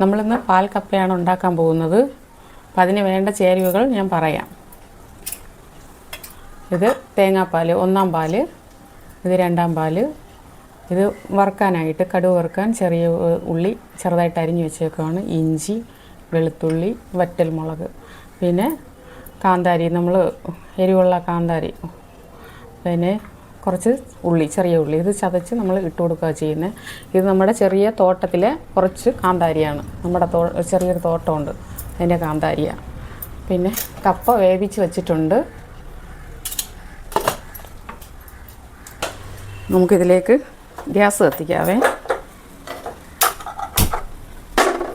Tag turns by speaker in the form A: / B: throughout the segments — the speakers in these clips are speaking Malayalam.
A: നമ്മളിന്ന് പാൽ കപ്പയാണ് ഉണ്ടാക്കാൻ പോകുന്നത്. അപ്പം അതിന് വേണ്ട ചേരുവകൾ ഞാൻ പറയാം. ഇത് തേങ്ങാപ്പാൽ ഒന്നാം പാൽ ഇത് രണ്ടാം പാൽ ഇത് വറുക്കാനായിട്ട് കടുക് വറുക്കാൻ ചെറിയ ഉള്ളി ചെറുതായിട്ട് അരിഞ്ഞു വെച്ചേക്കാണ് ഇഞ്ചി വെളുത്തുള്ളി വറ്റൽ മുളക് പിന്നെ കാന്താരി നമ്മൾ എരിവുള്ള കാന്താരി. പിന്നെ കുറച്ച് ഉള്ളി ചെറിയ ഉള്ളി. ഇത് ചതച്ച് നമ്മൾ ഇട്ട് കൊടുക്കുക ചെയ്യുന്നത് ഇത് നമ്മുടെ ചെറിയ തോട്ടത്തിലെ കുറച്ച് കാന്താരിയാണ്. നമ്മുടെ തോ ചെറിയൊരു തോട്ടമുണ്ട്. അതിന്റെ കാന്താരിയാണ് പിന്നെ കപ്പ വേവിച്ച് വച്ചിട്ടുണ്ട്. നമുക്കിതിലേക്ക് ഗ്യാസ് കത്തിക്കാവേ.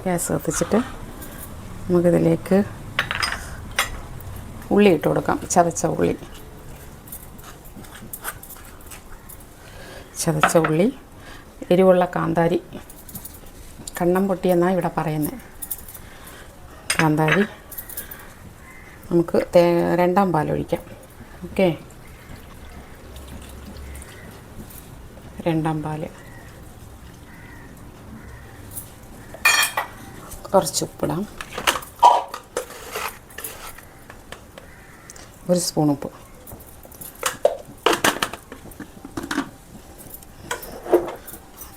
A: ഗ്യാസ് കത്തിച്ചിട്ട് നമുക്കിതിലേക്ക് ഉള്ളി ഇട്ട് കൊടുക്കാം. ചതച്ച ഉള്ളി. ചതച്ച ഉള്ളി എരിവുള്ള കാന്താരി കണ്ണം പൊട്ടിയെന്നാണ് ഇവിടെ പറയുന്നത് കാന്താരി നമുക്ക് തേ രണ്ടാം പാലൊഴിക്കാം ഓക്കെ? രണ്ടാം പാൽ. കുറച്ച് ഉപ്പിടാം. ഒരു സ്പൂൺ ഉപ്പ്.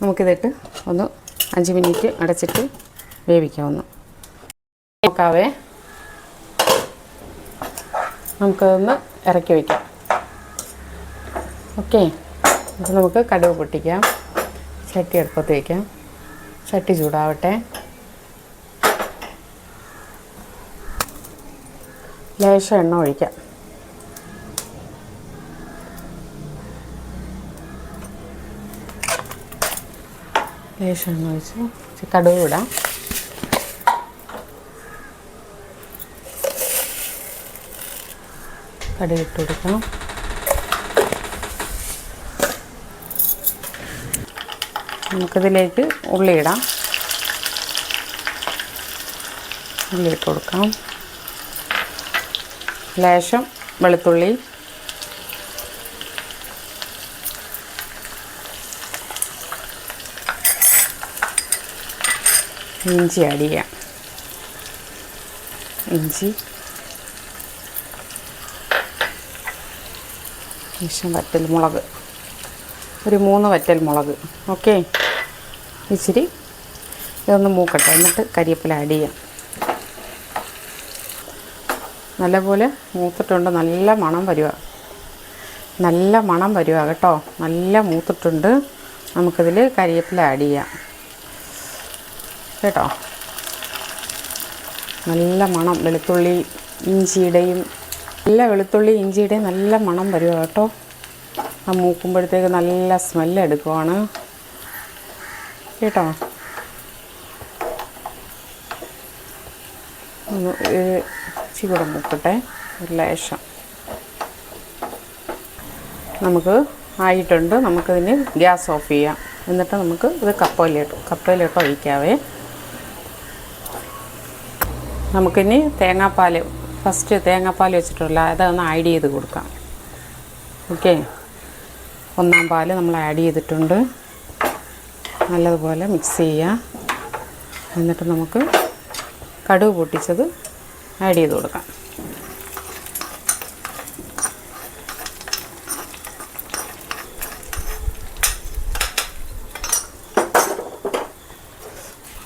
A: നമുക്കിതിട്ട് ഒന്ന് അഞ്ച് മിനിറ്റ് അടച്ചിട്ട് വേവിക്കാം ഒന്ന് നോക്കാവേ നമുക്കതൊന്ന് ഇറക്കി വയ്ക്കാം ഓക്കെ. അപ്പോൾ നമുക്ക് കടുവ് പൊട്ടിക്കാം. ചട്ടി അടുപ്പത്ത് വയ്ക്കാം ചട്ടി ചൂടാവട്ടെ. ലേശം എണ്ണ ഒഴിക്കാം. ലേശം എണ്ണ ഒഴിച്ച് കടുക് ഇടാം. കടുക് ഇട്ട് കൊടുക്കണം. നമുക്കിതിലേക്ക് ഉള്ളി ഇടാം. ഉള്ളി ഇട്ട് കൊടുക്കാം. ലേശം വെളുത്തുള്ളി. ഇഞ്ചി ആഡ് ചെയ്യാം ഇഞ്ചി. ശേഷം വറ്റൽ മുളക് ഒരു മൂന്ന് വറ്റൽ മുളക് ഓക്കെ? ഇച്ചിരി ഇതൊന്ന് മൂക്കട്ടെ. എന്നിട്ട് കരിയപ്പില ആഡ് ചെയ്യാം. നല്ലപോലെ മൂത്തിട്ടുണ്ട്. നല്ല മണം വരുക. നല്ല മണം വരുക കേട്ടോ. നല്ല മൂത്തിട്ടുണ്ട്. നമുക്കിതിൽ കരിയപ്പില ആഡ് ചെയ്യാം. കേട്ടോ? നല്ല മണം. വെളുത്തുള്ളി ഇഞ്ചിയുടെയും നല്ല വെളുത്തുള്ളി ഇഞ്ചിയുടെയും നല്ല മണം വരുക കേട്ടോ. ആ മൂക്കുമ്പോഴത്തേക്ക് നല്ല സ്മെല്ല് എടുക്കുവാണ്. കേട്ടോ? കൂടെ മൂക്കട്ടെ. ഒരു ലേശം. നമുക്ക് ആയിട്ടുണ്ട്. നമുക്കിതിന് ഗ്യാസ് ഓഫ് ചെയ്യാം. എന്നിട്ട് നമുക്ക് ഇത് കപ്പയിലിട്ട് കപ്പയിലിട്ട് ഒഴിക്കാവേ. നമുക്കിനി തേങ്ങാപ്പാൽ ഫസ്റ്റ് തേങ്ങാപ്പാൽ വെച്ചിട്ടുള്ള അതൊന്ന് ആഡ് ചെയ്ത് കൊടുക്കാം. ഓക്കെ ഒന്നാം പാൽ നമ്മൾ ആഡ് ചെയ്തിട്ടുണ്ട്. നല്ലതുപോലെ മിക്സ് ചെയ്യുക എന്നിട്ട് നമുക്ക് കടുക് പൊട്ടിച്ചത് ആഡ് ചെയ്ത് കൊടുക്കാം.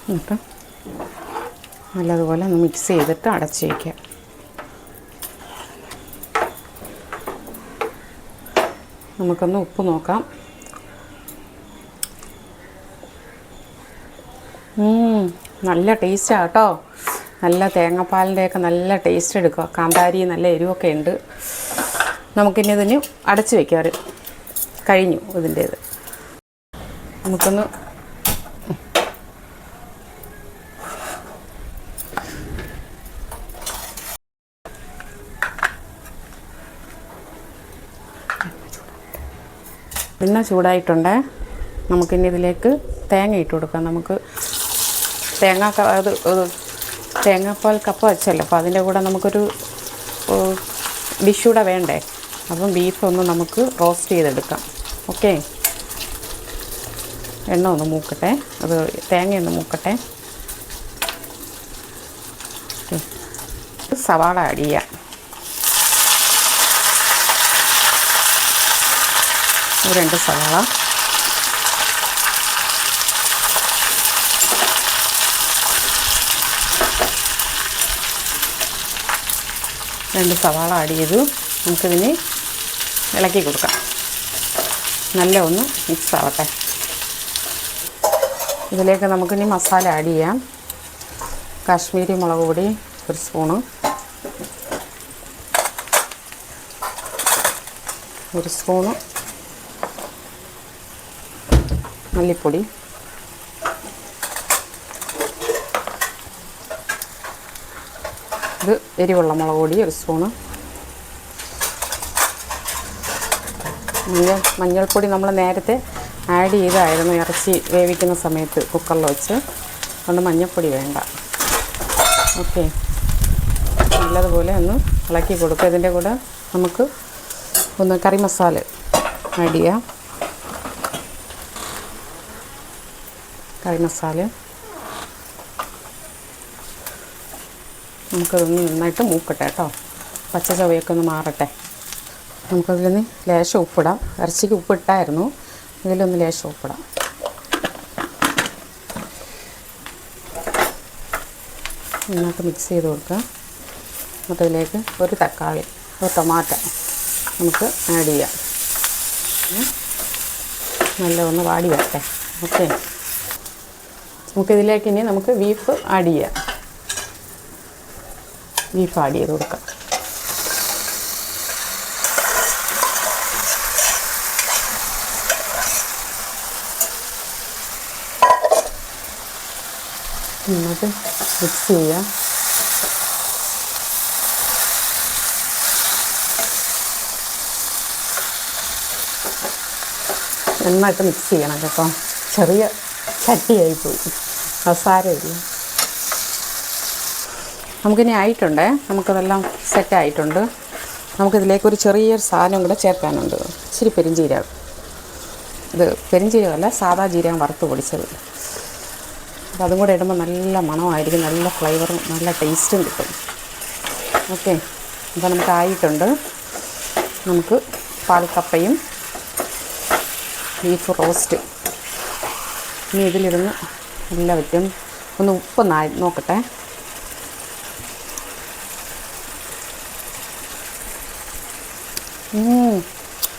A: എന്നിട്ട് നല്ലതുപോലെ ഒന്ന് മിക്സ് ചെയ്തിട്ട് അടച്ച് വയ്ക്കുക നമുക്കൊന്ന് ഉപ്പ് നോക്കാം. നല്ല ടേസ്റ്റാണ് കേട്ടോ നല്ല തേങ്ങാപ്പാലിന്റെയൊക്കെ നല്ല ടേസ്റ്റ് എടുക്കുക. കാന്താരി നല്ല എരിവൊക്കെ ഉണ്ട്. നമുക്കിനി ഇതിന് അടച്ച് വയ്ക്കാറ് കഴിഞ്ഞു ഇതിന്റേത് നമുക്കൊന്ന് എണ്ണ ചൂടായിട്ടുണ്ട്. നമുക്കിനി ഇതിലേക്ക് തേങ്ങ ഇട്ട് കൊടുക്കാം. നമുക്ക് തേങ്ങ അത് തേങ്ങാപ്പാൽ കപ്പ വെച്ചല്ലോ. അപ്പോൾ അതിന്റെ കൂടെ നമുക്കൊരു ഡിഷൂടെ വേണ്ടേ? അപ്പം ബീഫ് ഒന്ന് നമുക്ക് റോസ്റ്റ് ചെയ്തെടുക്കാം. ഓക്കെ എണ്ണ ഒന്ന് മൂക്കട്ടെ. അത് തേങ്ങ ഒന്ന് മൂക്കട്ടെ. സവാള അടിയാം രണ്ട് സവാള. രണ്ട് സവാള ആഡ് ചെയ്തു. നമുക്കിതിന് ഇളക്കി കൊടുക്കാം. നല്ല ഒന്ന് മിക്സ് ആവട്ടെ. ഇതിലേക്ക് നമുക്കിനി മസാല ആഡ് ചെയ്യാം. കാശ്മീരി മുളക് പൊടി ഒരു സ്പൂണ് ഒരു സ്പൂണ് മല്ലിപ്പൊടി. ഇത് എരിവുള്ള മുളക് പൊടി ഒരു സ്പൂണ്. മഞ്ഞൾ മഞ്ഞൾപ്പൊടി നമ്മൾ നേരത്തെ ആഡ് ചെയ്തായിരുന്നു ഇറച്ചി വേവിക്കുന്ന സമയത്ത് കുക്കറിൽ വെച്ച്. അതുകൊണ്ട് മഞ്ഞൾപ്പൊടി വേണ്ട. ഓക്കെ. നല്ലതുപോലെ ഒന്ന് ഇളക്കി കൊടുക്കുക ഇതിന്റെ കൂടെ നമുക്ക് ഒന്ന് കറി മസാല ആഡ് ചെയ്യാം. കറി മസാല. നമുക്കതൊന്ന് നന്നായിട്ട് മൂക്കട്ടെ കേട്ടോ. പച്ച ചവയൊക്കെ ഒന്ന് മാറട്ടെ. നമുക്കതിലൊന്ന് ലേശം ഉപ്പിടാം. ഇറച്ചിക്ക് ഉപ്പിട്ടായിരുന്നു ഇതിലൊന്ന് ലേശം ഉപ്പിടാം. നന്നായിട്ട് മിക്സ് ചെയ്ത് കൊടുക്കുക എന്നിട്ട് ഇതിലേക്ക് ഒരു തക്കാളി ഒരു ടൊമാറ്റ നമുക്ക് ആഡ് ചെയ്യാം. നല്ല ഒന്ന് വാടി വരട്ടെ. ഓക്കെ. നമുക്കിതിലേക്ക് ഇനി നമുക്ക് ബീഫ് ആഡ് ചെയ്യാം. ബീഫ് ആഡ് ചെയ്ത് കൊടുക്കാം. എന്നിട്ട് മിക്സ് ചെയ്യാം. നന്നായിട്ട് മിക്സ് ചെയ്യണം കേട്ടോ. ചെറിയ ചട്ടിയായിപ്പോയി പോയി അവസാരമില്ല നമുക്കിനി ആയിട്ടുണ്ടേ. നമുക്കതെല്ലാം സെറ്റ് ആയിട്ടുണ്ട്. നമുക്കിതിലേക്ക് ഒരു ചെറിയൊരു സാധനം കൂടെ ചേർക്കാനുണ്ട്. ഇച്ചിരി പെരിഞ്ചീരകം. ഇത് പെരിഞ്ചീരകമല്ല സാദാ ജീരകം വറുത്ത് പൊടിച്ചത്. അപ്പോൾ അതും കൂടെ ഇടുമ്പോൾ നല്ല മണമായിരിക്കും. നല്ല ഫ്ലേവറും നല്ല ടേസ്റ്റും കിട്ടും. ഓക്കെ. അപ്പോൾ നമുക്ക് ആയിട്ടുണ്ട്. നമുക്ക് പാൽക്കപ്പയും ബീഫ് റോസ്റ്റ് ഇനി ഇതിലിരുന്ന് എല്ലാം പറ്റും ഒന്ന് ഉപ്പ് ആയി നോക്കട്ടെ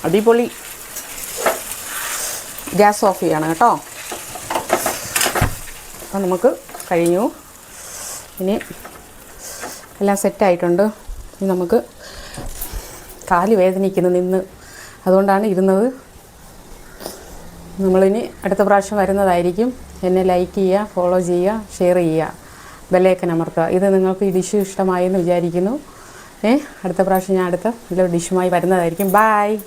A: അടിപൊളി. ഗ്യാസ് ഓഫ് ചെയ്യണം കേട്ടോ. അപ്പം നമുക്ക് കഴിഞ്ഞു. ഇനി എല്ലാം സെറ്റായിട്ടുണ്ട് ഇനി നമുക്ക് കാൽ വേദനിക്കുന്നു നിന്ന്. അതുകൊണ്ടാണ് ഇരുന്നത്. നമ്മളിനി അടുത്ത പ്രാവശ്യം വരുന്നതായിരിക്കും. എന്നെ ലൈക്ക് ചെയ്യുക ഫോളോ ചെയ്യുക ഷെയർ ചെയ്യുക. ബെല്ലൈക്കൻ അമർത്തുക. ഇത് നിങ്ങൾക്ക് ഈ ഡിഷ് ഇഷ്ടമായി എന്ന് വിചാരിക്കുന്നു. ഏ അടുത്ത പ്രാവശ്യം ഞാൻ അടുത്ത നല്ലൊരു ഡിഷുമായി വരുന്നതായിരിക്കും. ബായ്